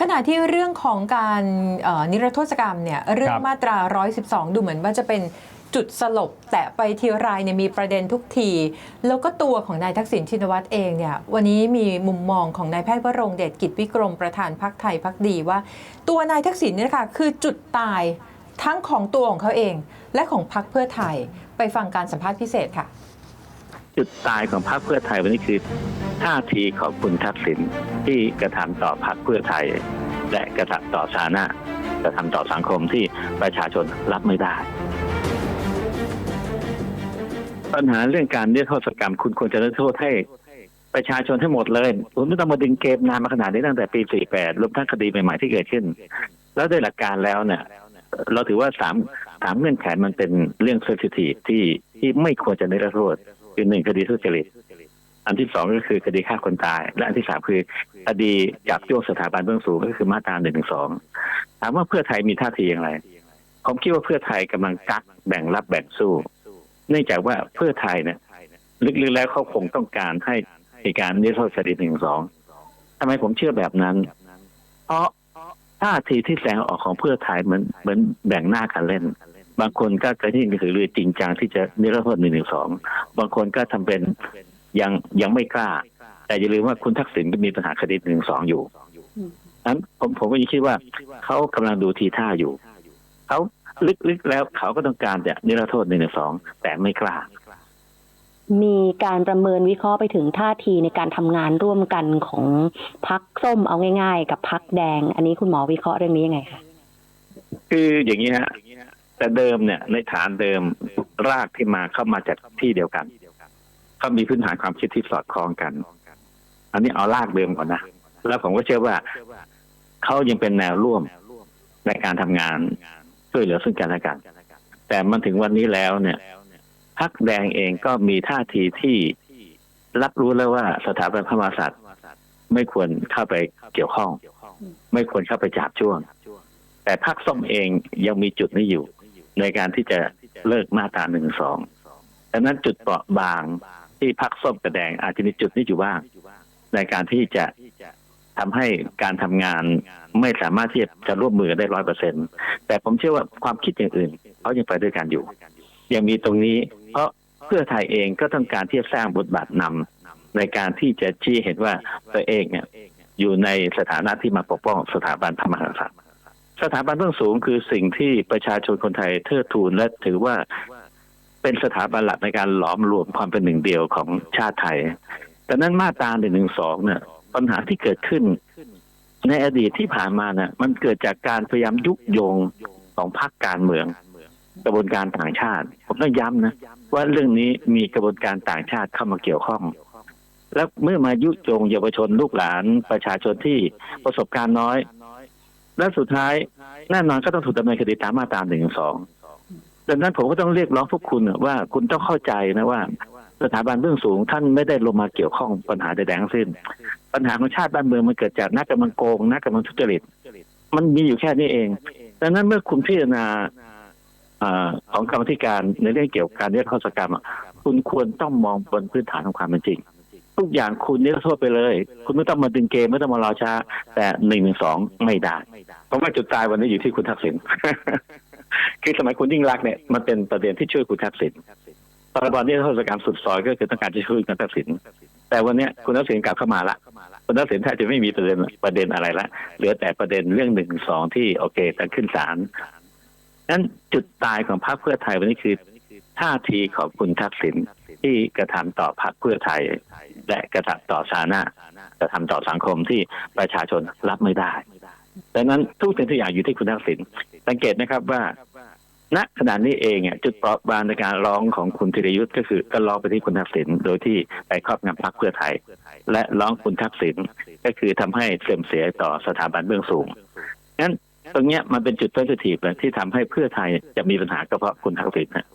ขณะที่เรื่องของการเอ่อนิรโทษกรรมเนี่ยเรื่องครับมาตรา 112 ดูเหมือนว่าจะเป็นจุดสลบ แต่ไปทีไรเนี่ยมีประเด็นทุกที แล้วก็ตัวของนายทักษิณชินวัตรเองเนี่ยวันนี้มีมุมมองของนายแพทย์วรงค์เดชกิจวิกรมประธานพักไทยพักดีว่า ตัวนายทักษิณเนี่ยค่ะคือจุดตายทั้งของตัวของเขาเอง และของพักเพื่อไทยไปฟังการสัมภาษณ์พิเศษค่ะ จุดตายของพรรคเพื่อไทยวันนี้คือท่าทีของคุณทักษิณที่กระทำต่อพรรคเพื่อไทย และกระทำต่อสาธารณะกระทำต่อสังคมที่ประชาชนรับไม่ได้ ปัญหาเรื่องการนิรโทษกรรม คุณควรจะนิรโทษให้ประชาชนให้หมดเลยคุณไม่ต้องมาดึงเกมนานมาขนาดนี้ตั้งแต่ปี 48รวมทั้งคดีใหม่ๆที่เกิดขึ้น แล้วโดยหลักการแล้วเนี่ยเราถือว่าสามสามเงื่อนไขมันเป็นเรื่องเซนซิทีที่ที่ไม่ควรจะนิรโทษ คือหนึ่งคดีทุจริตอันที่สองก็คือคดีฆ่าคนตาย และอันที่สามคือคดีจับโยกสถาบันเบื้องสูงก็คือมาตราหนึ่งหนึ่งสองถามว่าเพื่อไทยมีท่าทีอย่างไรผมคิดว่าเพื่อไทยกำลังกักแบ่งรับแบ่งสู้ เนื่องจากว่าเพื่อไทยเนี่ยลึกๆแล้วเขาคงต้องการให้มีการนิรโทษคดีหนึ่งสองทำไมผมเชื่อแบบนั้น เพราะท่าทีที่แสดงออกของเพื่อไทยเหมือนเหมือนแบ่งหน้ากันเล่น บางคนก็กระที่กระถือรือจริงจังที่จะนิรโทษหนึ่งหนึ่งสองบางคนก็ทำเป็นยังยังไม่กล้า แต่อย่าลืมว่าคุณทักษิณก็มีปัญหาคดีหนึ่งสองอยู่นั้นผมผมก็ยังคิดว่าเขากำลังดูทีท่าอยู่เขาลึกๆแล้วเขาก็ต้องการจะนิรโทษหนึ่งหนึ่งสองแต่ไม่กล้ามีการประเมินวิเคราะห์ไปถึงท่าทีในการทำงานร่วมกันของพักส้มเอาง่าย ๆ กับพักแดง อันนี้คุณหมอวิเคราะห์เรื่องนี้ยังไงคะคืออย่างนี้ฮะ แต่เดิมเนี่ยในฐานเดิมรากที่มาเข้ามาจากที่เดียวกันเขามีพื้นฐานความคิดที่สอดคล้องกัน อันนี้เอารากเดิมก่อนนะแล้วผมก็เชื่อว่าเขายังเป็นแนวร่วมในการทำงานช่วยเหลือซึ่งกันและกัน แต่มันถึงวันนี้แล้วเนี่ยพักแดงเองก็มีท่าทีที่รับรู้แล้วว่าสถาบันพระมหากษัตริย์ไม่ควรเข้าไปเกี่ยวข้อง ไม่ควรเข้าไปจับช่วง แต่พรรคส้มเองยังมีจุดนี้อยู่ ในการที่จะเลิกมาตราหนึ่งสองดังนั้นจุดเปราะบางที่พรรคส้มกระแดงอาจจะมีจุดนี้อยู่บ้างในการที่จะทำให้การทำงานไม่สามารถที่จะร่วมมือกันได้ร้อยเปอร์เซ็นตแต่ผมเชื่อว่าความคิดอย่างอื่นเขายังไปด้วยกันอยู่ ยังมีตรงนี้ เพราะเพื่อไทยเองก็ต้องการที่จะสร้างบทบาทนำในการที่จะชี้เห็นว่าตัวเองเนี่ยอยู่ในสถานะที่มาปกป้องสถาบันพระมหากษัตริย์ สถาบันเบื้องสูงคือสิ่งที่ประชาชนคนไทยเทิดทูนและถือว่าเป็นสถาบันหลักในการหลอมรวมความเป็นหนึ่งเดียวของชาติไทย แต่นั้นมาตราหนึ่งหนึ่งสองเนี่ยปัญหาที่เกิดขึ้น ในอดีตที่ผ่านมาเนี่ยมันเกิดจากการพยายามยุยงของพรรคการเมือง กระบวนการต่างชาติ ผมต้องย้ำนะ ว่าเรื่องนี้มีกระบวนการต่างชาติเข้ามาเกี่ยวข้อง แล้วเมื่อมายุยงเยาวชนลูกหลานประชาชนที่ประสบการณ์น้อย และสุดท้ายแน่นอนก็ต้องถูกดำเนินคดีตามมาตราหนึ่งสองดังนั้นผมก็ต้องเรียกร้องพวกคุณว่าคุณต้องเข้าใจนะว่า สถาบันเบื้องสูงท่านไม่ได้ลงมาเกี่ยวข้องปัญหาใดๆทั้งสิ้น ปัญหาของชาติบ้านเมืองมันเกิดจากนักการเมืองโกงนักการเมืองทุจริต มันมีอยู่แค่นี้เอง ดังนั้นเมื่อคุณพิจารณาของกรรมธิการในเรื่องเกี่ยวกับการนิรโทษกรรมคุณควรต้องมองบนพื้นฐานของความเป็นจริง ทุกอย่างคุณนิรโทษไปเลย คุณไม่ต้องมาดึงเกมไม่ต้องมารอช้า แต่หนึ่งหนึ่งสองไม่ได้เพราะว่าจุดตายวันนี้อยู่ที่คุณทักษิณคือสมัยคุณยิ่งรักเนี่ยมันเป็นประเด็นที่ช่วยคุณทักษิณพรบนิรโทษกรรมสุดซอยก็คือต้องการจะช่วยคุณทักษิณแต่วันนี้คุณทักษิณกลับเข้ามาละคุณทักษิณแทบจะไม่มีประเด็นประเด็นอะไรละเหลือแต่ประเด็นเรื่องหนึ่งสองที่โอเคจะขึ้นศาลนั้นจุดตายของพรรคเพื่อไทยวันนี้คือท่าทีของคุณทักษิณที่กระทำต่อพรรคเพื่อไทย และกระทำต่อสาธารณะกระทำต่อสังคมที่ประชาชนรับไม่ได้ดังนั้นทุกสิ่งทุกอย่างอยู่ที่คุณทักษิณสังเกตนะครับว่า ณขณะนี้เองอะจุดเปราะบางในการร้องของคุณธีรยุทธ์ก็คือก็ร้องไปที่คุณทักษิณโดยที่ไปครอบงำพรรคเพื่อไทย และร้องคุณทักษิณก็คือทำให้เสื่อมเสียต่อสถาบันเบื้องสูงงั้นตรงเนี้ยมันเป็นจุดเซนซิทีที่ทำให้เพื่อไทยจะมีปัญหาก็เพราะคุณทักษิณนะ